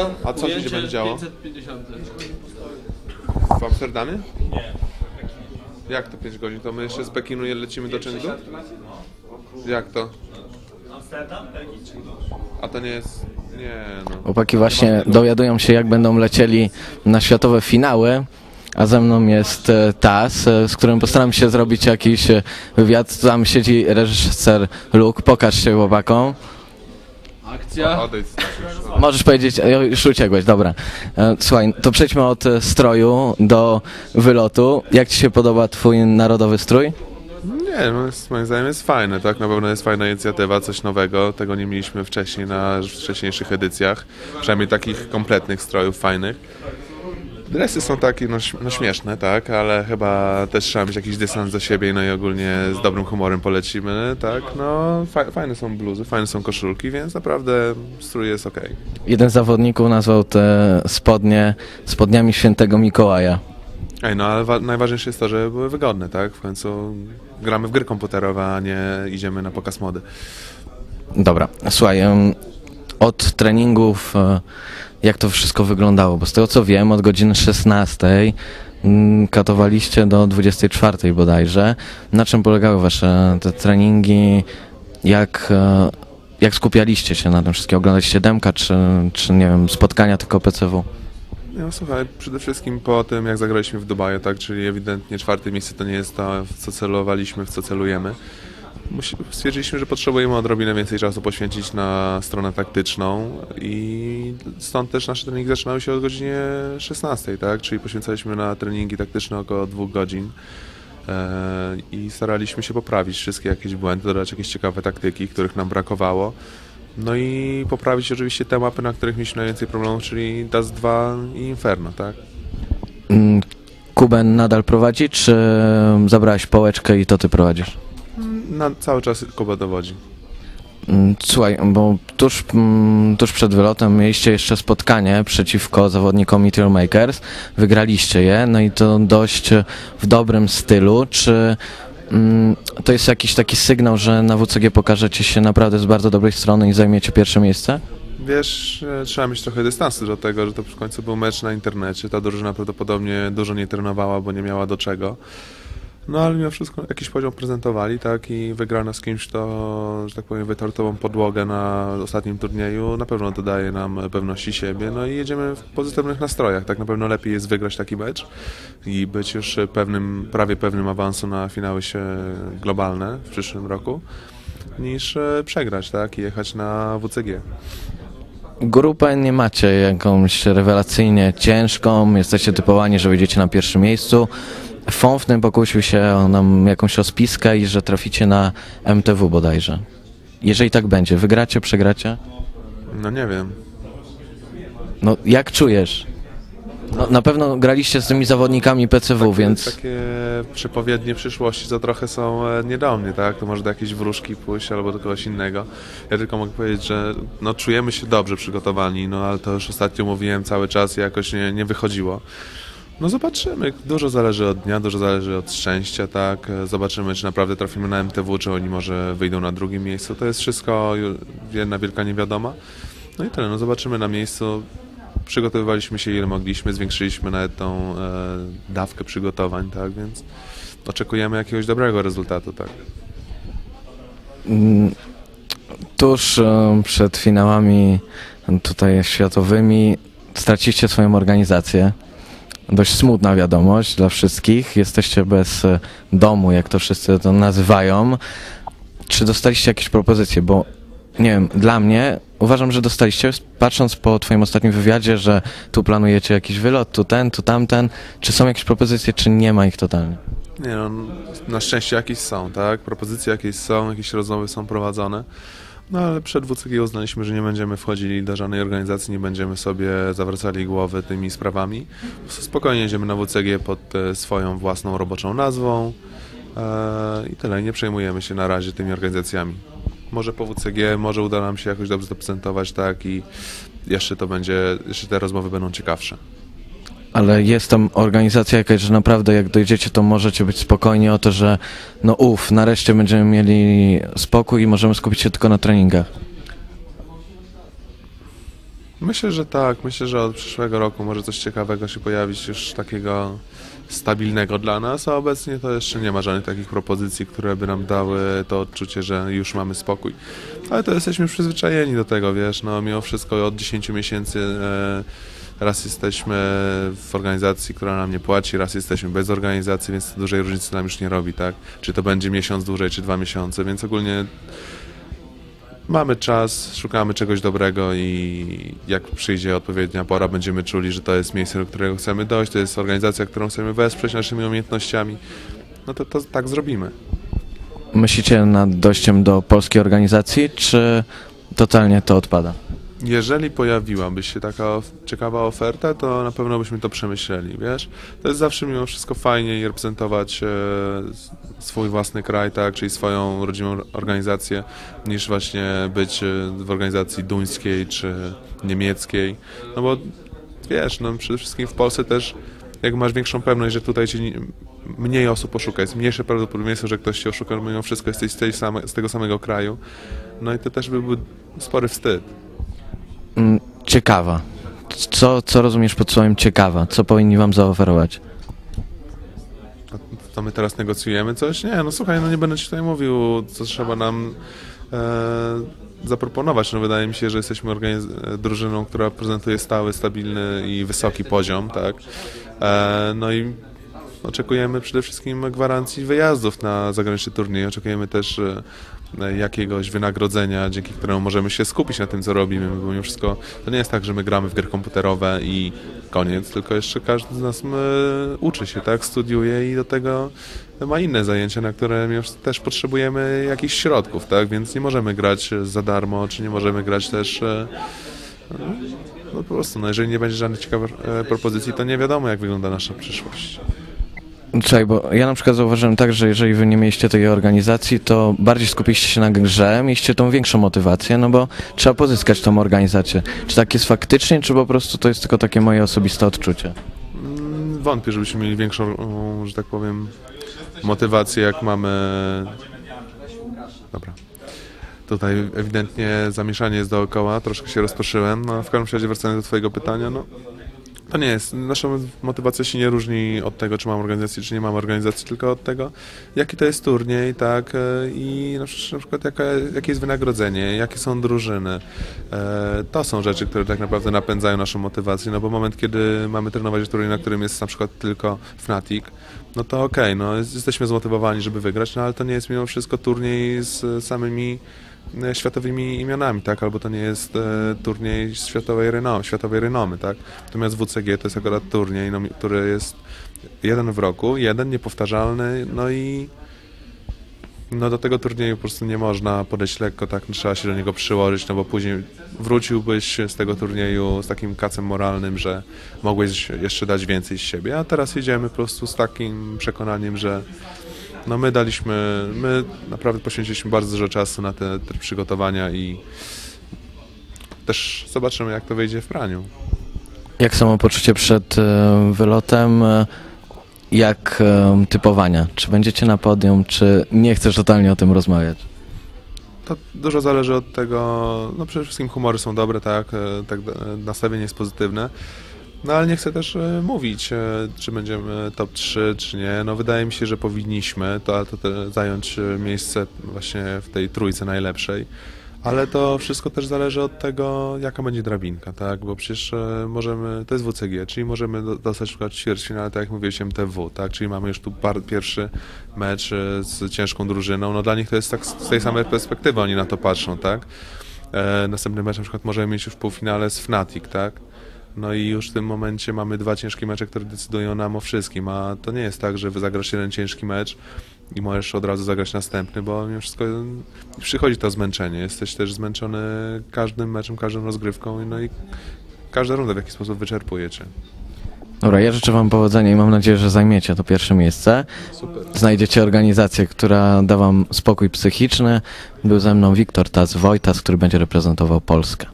Akcja. A co się ujęcie będzie działo? 550. W Amsterdamie? Jak to 5 godzin? To my jeszcze z Pekinu je lecimy do Chengdu? Jak to? A to nie jest... Nie no. Chłopaki właśnie dowiadują się, jak będą lecieli na światowe finały, a ze mną jest e, Tas, e, z którym postaram się zrobić jakiś e, wywiad. Tam siedzi reżyser Luke, pokaż się chłopakom. Akcja. Odejdź. Możesz powiedzieć, e, już uciekłeś, dobra. E, Słuchaj, to przejdźmy od e, stroju do wylotu. Jak Ci się podoba Twój narodowy strój? Nie, no jest, moim zdaniem jest fajne, tak? Na pewno jest fajna inicjatywa, coś nowego. Tego nie mieliśmy wcześniej na wcześniejszych edycjach. Przynajmniej takich kompletnych strojów fajnych. Dresy są takie no, no śmieszne, tak? Ale chyba też trzeba mieć jakiś dystans do siebie no i ogólnie z dobrym humorem polecimy, tak? No fa fajne są bluzy, fajne są koszulki, więc naprawdę strój jest okej. Jeden z zawodników nazwał te spodnie spodniami świętego Mikołaja. Ej, no ale wa- najważniejsze jest to, żeby były wygodne, tak? W końcu gramy w gry komputerowe, a nie idziemy na pokaz mody. Dobra, słuchaj, od treningów e, jak to wszystko wyglądało? Bo z tego co wiem, od godziny 16 mm, katowaliście do 24 bodajże. Na czym polegały wasze te treningi? Jak, e, jak skupialiście się na tym wszystkim? Oglądaliście demka, czy, czy nie wiem, spotkania tylko PCW? No słuchaj, przede wszystkim po tym, jak zagraliśmy w Dubaju, tak, czyli ewidentnie czwarte miejsce to nie jest to, w co celowaliśmy, w co celujemy. Stwierdziliśmy, że potrzebujemy odrobinę więcej czasu poświęcić na stronę taktyczną i stąd też nasze treningi zaczynały się od godzinie 16, tak, czyli poświęcaliśmy na treningi taktyczne około dwóch godzin e, i staraliśmy się poprawić wszystkie jakieś błędy, dodać jakieś ciekawe taktyki, których nam brakowało. No i poprawić oczywiście te mapy, na których mieliśmy najwięcej problemów, czyli Dust 2 i Inferno, tak? Mm, Kuben nadal prowadzi, czy zabrałeś pałeczkę i to ty prowadzisz? Na cały czas Kuba dowodzi. Mm, Słuchaj, bo tuż, mm, tuż przed wylotem mieliście jeszcze spotkanie przeciwko zawodnikom Meteor Makers. Wygraliście je, no i to dość w dobrym stylu. Czy mm, to jest jakiś taki sygnał, że na WCG pokażecie się naprawdę z bardzo dobrej strony i zajmiecie pierwsze miejsce? Wiesz, e, trzeba mieć trochę dystansu do tego, że to w końcu był mecz na internecie. Ta drużyna prawdopodobnie dużo nie trenowała, bo nie miała do czego. No ale mimo wszystko jakiś poziom prezentowali, tak? I wygrana z kimś, to, że tak powiem, wytartową podłogę na ostatnim turnieju na pewno dodaje nam pewności siebie. No i jedziemy w pozytywnych nastrojach. Tak na pewno lepiej jest wygrać taki mecz i być już pewnym, prawie pewnym awansu na finały się globalne w przyszłym roku, niż e, przegrać, tak? I jechać na WCG. Grupę nie macie jakąś rewelacyjnie ciężką, jesteście typowani, że wyjdziecie na pierwszym miejscu. Fonfny pokusił się o nam jakąś rozpiskę i że traficie na MTW bodajże. Jeżeli tak będzie, wygracie, przegracie? No nie wiem. No jak czujesz? No, na pewno graliście z tymi zawodnikami PCW, więc Takie przepowiednie przyszłości to trochę są e, nie do mnie, tak? To może do jakiejś wróżki pójść albo do kogoś innego. Ja tylko mogę powiedzieć, że no, czujemy się dobrze przygotowani, no ale to już ostatnio mówiłem cały czas i jakoś nie, nie wychodziło. No zobaczymy. Dużo zależy od dnia, dużo zależy od szczęścia, tak? Zobaczymy, czy naprawdę trafimy na MTW, czy oni może wyjdą na drugim miejscu. To jest wszystko jedna wielka niewiadoma. No i tyle, no zobaczymy na miejscu. Przygotowywaliśmy się ile mogliśmy, zwiększyliśmy nawet tą e, dawkę przygotowań, tak? Więc oczekujemy jakiegoś dobrego rezultatu, tak? mm, tuż e, przed finałami tutaj światowymi straciliście swoją organizację. Dość smutna wiadomość dla wszystkich. Jesteście bez e, domu, jak to wszyscy to nazywają. Czy dostaliście jakieś propozycje? Bo nie wiem, dla mnie uważam, że dostaliście, patrząc po twoim ostatnim wywiadzie, że tu planujecie jakiś wylot, tu ten, tu tamten. Czy są jakieś propozycje, czy nie ma ich totalnie? Nie no, na szczęście jakieś są, tak? Propozycje jakieś są, jakieś rozmowy są prowadzone. No ale przed WCG uznaliśmy, że nie będziemy wchodzili do żadnej organizacji, nie będziemy sobie zawracali głowy tymi sprawami. Spokojnie jedziemy na WCG pod e, swoją własną roboczą nazwą e, i tyle. Nie przejmujemy się na razie tymi organizacjami. Może po WCG, może uda nam się jakoś dobrze zaprezentować, tak? I jeszcze to będzie, jeszcze te rozmowy będą ciekawsze. Ale jest tam organizacja jakaś, że naprawdę jak dojdziecie, to możecie być spokojni o to, że no uff, nareszcie będziemy mieli spokój i możemy skupić się tylko na treningach. Myślę, że tak. Myślę, że od przyszłego roku może coś ciekawego się pojawić, już takiego stabilnego dla nas, a obecnie to jeszcze nie ma żadnych takich propozycji, które by nam dały to odczucie, że już mamy spokój. Ale to jesteśmy przyzwyczajeni do tego, wiesz, no mimo wszystko od 10 miesięcy e, raz jesteśmy w organizacji, która nam nie płaci, raz jesteśmy bez organizacji, więc to dużej różnicy nam już nie robi, tak? Czy to będzie miesiąc dłużej, czy dwa miesiące, więc ogólnie Mamy czas, szukamy czegoś dobrego i jak przyjdzie odpowiednia pora, będziemy czuli, że to jest miejsce, do którego chcemy dojść, to jest organizacja, którą chcemy wesprzeć naszymi umiejętnościami, no to, to tak zrobimy. Myślicie nad dojściem do polskiej organizacji, czy totalnie to odpada? Jeżeli pojawiłaby się taka ciekawa oferta, to na pewno byśmy to przemyśleli, wiesz? To jest zawsze mimo wszystko fajniej reprezentować e, swój własny kraj, tak, czyli swoją rodzimą organizację, niż właśnie być e, w organizacji duńskiej czy niemieckiej, no bo wiesz, no przede wszystkim w Polsce też jak masz większą pewność, że tutaj cię nie- mniej osób poszuka, jest mniejsze prawdopodobieństwo, że ktoś cię oszuka, mimo wszystko jesteś z, tej same, z tego samego kraju, no i to też byłby spory wstyd. Mm, Ciekawa. Co, co rozumiesz pod słowem ciekawa? Co powinni wam zaoferować? To my teraz negocjujemy coś? Nie, no słuchaj, no nie będę ci tutaj mówił, co trzeba nam e, zaproponować. No wydaje mi się, że jesteśmy organiz- drużyną, która prezentuje stały, stabilny i wysoki poziom, tak? E, no i oczekujemy przede wszystkim gwarancji wyjazdów na zagraniczny turniej. Oczekujemy też e, jakiegoś wynagrodzenia, dzięki któremu możemy się skupić na tym, co robimy, bo mimo wszystko to nie jest tak, że my gramy w gry komputerowe i koniec, tylko jeszcze każdy z nas uczy się, tak, studiuje i do tego ma inne zajęcia, na które też potrzebujemy jakichś środków, tak, więc nie możemy grać za darmo, czy nie możemy grać też e, no po prostu, no jeżeli nie będzie żadnych ciekawych e, propozycji, to nie wiadomo, jak wygląda nasza przyszłość. Czekaj, bo ja na przykład zauważyłem tak, że jeżeli wy nie mieliście tej organizacji, to bardziej skupiliście się na grze, mieliście tą większą motywację, no bo trzeba pozyskać tą organizację. Czy tak jest faktycznie, czy po prostu to jest tylko takie moje osobiste odczucie? Mm, Wątpię, żebyśmy mieli większą, że tak powiem, motywację, jak mamy. Dobra. Tutaj ewidentnie zamieszanie jest dookoła, troszkę się rozproszyłem. No, w każdym razie wracając do Twojego pytania, no to nie jest. Nasza motywacja się nie różni od tego, czy mam organizację, czy nie mam organizacji, tylko od tego, jaki to jest turniej, tak, e, i na przykład, jaka, jakie jest wynagrodzenie, jakie są drużyny. E, To są rzeczy, które tak naprawdę napędzają naszą motywację, no bo moment, kiedy mamy trenować turniej, na którym jest na przykład tylko Fnatic, no to okej, no jest- jesteśmy zmotywowani, żeby wygrać, no ale to nie jest mimo wszystko turniej z samymi światowymi imionami, tak? Albo to nie jest e, turniej światowej, reno, światowej renomy, tak? Natomiast WCG to jest akurat turniej, no, który jest jeden w roku, jeden niepowtarzalny, no i no do tego turnieju po prostu nie można podejść lekko, tak? Trzeba się do niego przyłożyć, no bo później wróciłbyś z tego turnieju z takim kacem moralnym, że mogłeś jeszcze dać więcej z siebie, a teraz jedziemy po prostu z takim przekonaniem, że no my daliśmy, my naprawdę poświęciliśmy bardzo dużo czasu na te, te przygotowania i też zobaczymy, jak to wyjdzie w praniu. Jak samopoczucie przed e, wylotem? e, Jak e, typowania? Czy będziecie na podium, czy nie chcesz totalnie o tym rozmawiać? To dużo zależy od tego, no przede wszystkim humory są dobre, tak, tak nastawienie jest pozytywne. No ale nie chcę też e, mówić, e, czy będziemy top 3, czy nie. No wydaje mi się, że powinniśmy to, to te, zająć e, miejsce właśnie w tej trójce najlepszej. Ale to wszystko też zależy od tego, jaka będzie drabinka, tak? Bo przecież możemy, to jest WCG, czyli możemy do- dostać na przykład ćwierćfinale, tak jak mówiłeś, MTW, tak? Czyli mamy już tu par, pierwszy mecz z ciężką drużyną. No dla nich to jest tak z tej samej perspektywy oni na to patrzą, tak? E, następny mecz na przykład możemy mieć już w półfinale z Fnatic, tak? No i już w tym momencie mamy dwa ciężkie mecze, które decydują nam o wszystkim, a to nie jest tak, że wy zagrasz jeden ciężki mecz i możesz od razu zagrać następny, bo mimo wszystko przychodzi to zmęczenie. Jesteś też zmęczony każdym meczem, każdą rozgrywką, no i każda runda w jakiś sposób wyczerpuje cię. Dobra, ja życzę wam powodzenia i mam nadzieję, że zajmiecie to pierwsze miejsce. Super. Znajdziecie organizację, która da wam spokój psychiczny. Był ze mną Wiktor Taz Wojtas, który będzie reprezentował Polskę.